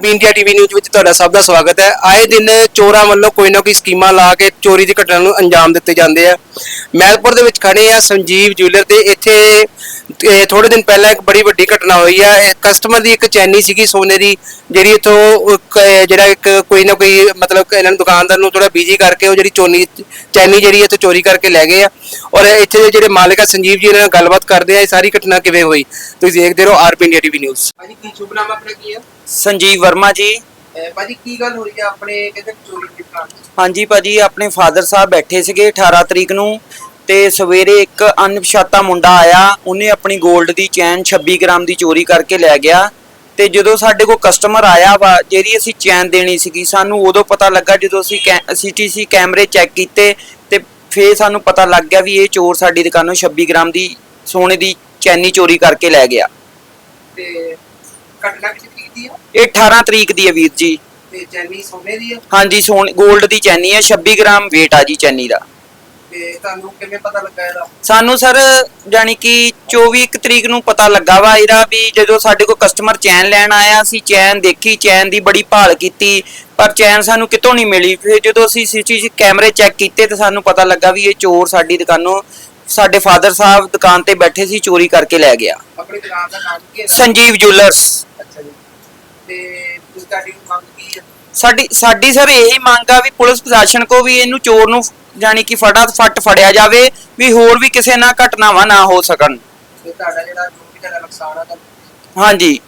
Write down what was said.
RB India TV news ਵਿੱਚ ਤੁਹਾਡਾ ਸਭ ਦਾ ਸਵਾਗਤ ਹੈ। ਆਏ ਦਿਨ ਚੋਰਾਂ ਵੱਲੋਂ ਕੋਈ ਨਾ ਕੋਈ ਸਕੀਮਾਂ ਲਾ ਕੇ ਚੋਰੀ ਦੀ ਘਟਨਾ ਨੂੰ ਅੰਜਾਮ ਦਿੱਤੇ ਜਾਂਦੇ ਆ। ਮੈਲਪੁਰ ਦੇ ਵਿੱਚ ਖੜੇ ਆ ਸੰਜੀਵ ਜੁਐਲਰ ਤੇ ਇੱਥੇ ਥੋੜੇ ਦਿਨ ਪਹਿਲਾਂ ਇੱਕ ਬੜੀ ਵੱਡੀ ਘਟਨਾ ਹੋਈ ਆ। ਕਸਟਮਰ ਦੀ ਇੱਕ ਚੈਨੀ ਸੀਗੀ ਸੋਨੇ ਦੀ ਜਿਹੜੀ ਇਥੋਂ ਜਿਹੜਾ ਇੱਕ ਕੋਈ ਨਾ ਕੋਈ ਮਤਲਬ ਇਹਨਾਂ ਨੂੰ ਦੁਕਾਨਦਾਰ ਨੂੰ ਥੋੜਾ ਬਿਜ਼ੀ ਕਰਕੇ ਉਹ ਜਿਹੜੀ ਚੋਨੀ ਚੈਨੀ ਜਿਹੜੀ ਇੱਥੋਂ ਚੋਰੀ ਕਰਕੇ ਲੈ ਗਏ ਆ। ਔਰ ਇੱਥੇ ਦੇ ਜਿਹੜੇ ਮਾਲਕ ਆ ਸੰਜੀਵ ਜੀ ਇਹਨਾਂ ਨਾਲ ਗੱਲਬਾਤ ਕਰਦੇ ਆ। ਇਹ ਸਾਰੀ ਘਟਨਾ ਕਿਵੇਂ ਹੋਈ? ਤੁਸੀਂ ਦੇਖਦੇ ਰਹੋ ਆਰਬੀ ਇੰਡੀਆ ਟੀਵੀ ਨਿਊਜ਼। ਭਾਜੀ ਕੀ ਸ਼ੁਭ ਨਾਮ ਆਪਣਾ? ਕੀ ਹੈ ਸੰਜੀਵ ਵਰਮਾ ਜੀ। ਭਾਜੀ ਕੀ ਗੱਲ ਹੋਈ ਹੈ ਆਪਣੇ ਕਹਿੰਦੇ ਚੋਰੀ ਦੀ ਘਟਨਾ ਹਾਂਜੀ ਭਾਜੀ ਆਪਣੇ ਫਾਦਰ ਸਾਹਿਬ ਬੈਠੇ ਸੀਗੇ 18 ਤਰੀਕ ਨੂੰ ਤੇ ਸਵੇਰੇ ਇੱਕ ਅਣਪਛਾਤਾ ਮੁੰਡਾ ਆਇਆ ਉਹਨੇ ਆਪਣੀ 골ਡ ਦੀ ਚੈਨ 26 ਗ੍ਰਾਮ ਦੀ ਚੋਰੀ ਕਰਕੇ ਲੈ ਗਿਆ ਤੇ ਜਦੋਂ ਸਾਡੇ ਕੋਲ ਕਸਟਮਰ ਆਇਆ ਵਾ ਜਿਹੜੀ ਅਸੀਂ ਚੈਨ ਦੇਣੀ ਸੀਗੀ ਸਾਨੂੰ ਉਦੋਂ ਪਤਾ ਲੱਗਾ ਜਦੋਂ ਅਸੀਂ ਸੀਟੀਸੀ ਕੈਮਰੇ ਚੈੱਕ ਕੀਤੇ ਤੇ ਫੇਰ ਸਾਨੂੰ ਪਤਾ ਲੱਗ ਗਿਆ ਵੀ ਇਹ ਚੋਰ ਸਾਡੀ ਦੁਕਾਨੋਂ 26 ਗ੍ਰਾਮ ਦੀ ਸੋਨੇ ਦੀ ਚੈਨੀ ਚੋਰੀ ਕਰਕੇ ਲੈ ਗਿਆ। ਘਟਨਾ ਕਿਸ ਤਰੀਕ ਦੀ ਆ? ਇਹ 18 ਤਰੀਕ ਦੀ ਹੈ ਵੀਰ ਜੀ। ਤੇ ਚੈਨੀ ਸੋਨੇ ਦੀ ਆ? ਹਾਂਜੀ ਸੋਨ 골ਡ ਦੀ ਚੈਨੀ ਹੈ 26 ਗ੍ਰਾਮ weight ਆ ਜੀ ਚੈਨੀ ਦਾ। ਤੇ ਤੁਹਾਨੂੰ ਕਿਵੇਂ ਪਤਾ ਲੱਗਾ ਇਹਦਾ? ਸਾਨੂੰ ਸਰ ਜਾਨੀ ਕਿ 24 ਇੱਕ ਤਰੀਕ ਨੂੰ ਪਤਾ ਲੱਗਾ ਵਾ ਇਹਦਾ ਵੀ ਜਦੋਂ ਸਾਡੇ ਕੋਲ ਕਸਟਮਰ ਚੈਨ ਲੈਣ ਆਇਆ ਅਸੀਂ ਚੈਨ ਦੇਖੀ ਚੈਨ ਦੀ ਬੜੀ ਭਾਲ ਕੀਤੀ ਪਰ ਚੈਨ ਸਾਨੂੰ ਕਿਤੋਂ ਨਹੀਂ ਮਿਲੀ। ਫਿਰ ਜਦੋਂ ਅਸੀਂ ਸੀਸੀਟੀਵੀ ਕੈਮਰੇ ਚੈੱਕ ਕੀਤੇ ਤਾਂ ਸਾਨੂੰ ਪਤਾ ਲੱਗਾ ਵੀ ਇਹ ਚੋਰ ਸਾਡੀ ਦੁਕਾਨੋਂ ਸਾਡੇ ਫਾਦਰ ਸਾਹਿਬ ਦੁਕਾਨ ਤੇ ਬੈਠੇ ਸੀ ਚੋਰੀ ਕਰਕੇ ਲੈ ਗਿਆ। ਆਪਣੀ ਦੁਕਾਨ ਦਾ ਨਾਮ ਕੀ ਹੈ? ਸੰਜੀਵ ਜੁਐਲਰਸ। ਤੇ ਤੁਸੀਂ ਤੁਹਾਡੀ ਮੰਗ ਕੀ ਹੈ ਸਾਡੀ ਸਾਡੀ ਸਰ ਇਹੀ ਮੰਗ ਆ ਵੀ ਪੁਲਿਸ ਪ੍ਰਸ਼ਾਸਨ ਕੋ ਵੀ ਇਹਨੂੰ ਚੋਰ ਨੂੰ ਜਾਨੀ ਕਿ ਫਟਾ ਫਟ ਫੜਿਆ ਜਾਵੇ ਵੀ ਹੋਰ ਵੀ ਕਿਸੇ ਨਾਲ ਘਟਨਾਵਾਂ ਨਾ ਹੋ ਸਕਣ। ਤੇ ਤੁਹਾਡਾ ਜਿਹੜਾ ਜੋ ਵੀ ਤੁਹਾਡਾ ਨੁਕਸਾਨ ਆ ਤਾਂ ਹਾਂਜੀ।